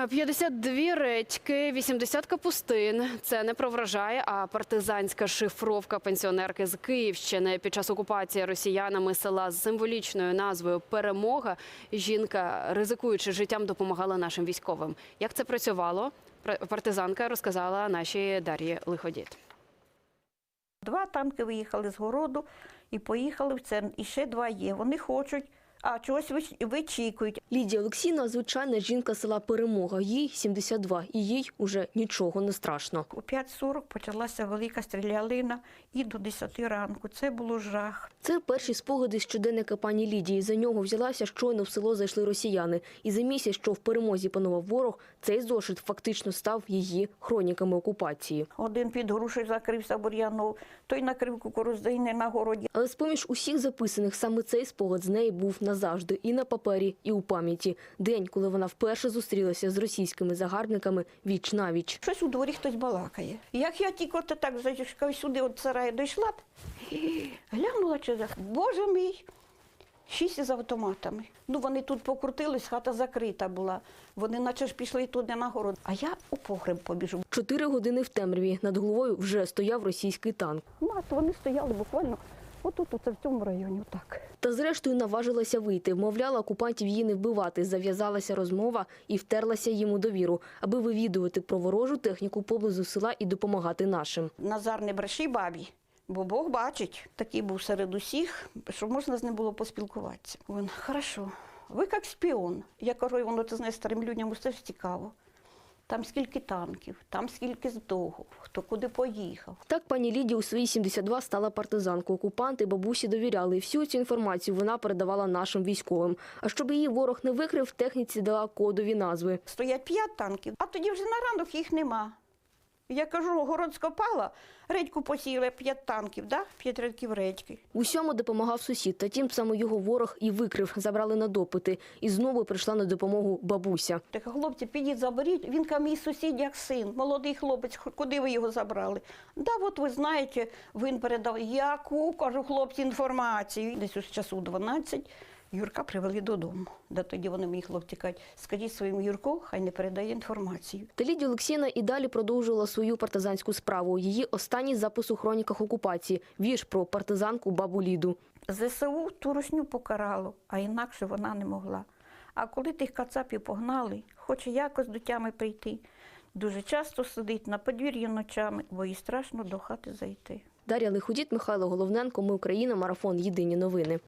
Е, 52 редьки, 80 капустин. Це не про врожай, а партизанська шифровка пенсіонерки з Київщини. Під час окупації росіянами села з символічною назвою Перемога жінка, ризикуючи життям, допомагала нашим військовим. Як це працювало? Пр- Партизанка розказала нашій Дар'ї Лиходіт. Два танки виїхали з городу і поїхали в центр. І ще два є. Вони хочуть, а чогось вичікують. Лідія Олексійна – звичайна жінка села Перемога. Їй 72, і їй уже нічого не страшно. У 5.40 почалася велика стрілялина і до 10 ранку. Це було жах. Це перші спогади з щоденника пані Лідії. За нього взялася щойно в село зайшли росіяни. І за місяць, що в перемозі панував ворог, цей зошит фактично став її хроніками окупації. Один під грушею закрився бур'янов, той накрив кукурудзини на городі. Але з-поміж усіх записаних саме цей спогад з неї був назавжди і на папері, і у пам'яті. День, коли вона вперше зустрілася з російськими загарбниками віч навіч. Щось у дворі хтось балакає. Як я тільки от так зайшла сюди, от сараю дійшла, б, глянула через, боже мій, шість із автоматами. Ну вони тут покрутились, хата закрита була. Вони наче ж пішли туди на город. А я у погреб побіжу. Чотири години в темряві над головою вже стояв російський танк. Мат, вони стояли буквально отут, оце в цьому районі, отак. Та зрештою наважилася вийти, вмовляла окупантів її не вбивати. Зав'язалася розмова і втерлася їм у довіру, аби вивідувати про ворожу техніку поблизу села і допомагати нашим. Назар не бреши бабі, бо Бог бачить. Такий був серед усіх, що можна з ним було поспілкуватися. Він, хорошо, ви як шпіон. Я кажу, воно ти знаєш, старим людям усе ж цікаво. Там скільки танків, там скільки здогов, хто куди поїхав. Так пані Ліді у свої 72 стала партизанкою. Окупанти бабусі довіряли. І всю цю інформацію вона передавала нашим військовим. А щоб її ворог не викрив, техніці дала кодові назви. Стоять п'ять танків, а тоді вже на ранок їх нема. Я кажу, город скопала, редьку посіяли п'ять танків, да? п'ять рядків редьки. Усьому допомагав сусід, та тим саме його ворог і викрив, забрали на допити. І знову прийшла на допомогу бабуся. Так, хлопці, підіть заберіть. Він каже, мій сусід як син, молодий хлопець, куди ви його забрали? Да, от ви знаєте, він передав. Яку, кажу, хлопці, інформацію. Десь у часу 12 Юрка привели додому. Да тоді вони мені хлопці кажуть, скажіть своєму Юрку, хай не передає інформацію. Та Лідія Олексіївна і далі продовжувала свою партизанську справу. Її останній запис у хроніках окупації – вірш про партизанку бабу Ліду. ЗСУ ту русню покарало, а інакше вона не могла. А коли тих кацапів погнали, хоче якось до тями прийти, дуже часто сидить на подвір'ї ночами, бо їй страшно до хати зайти. Дар'я Лиходіт, Михайло Головненко. Ми Україна. Марафон. Єдині новини.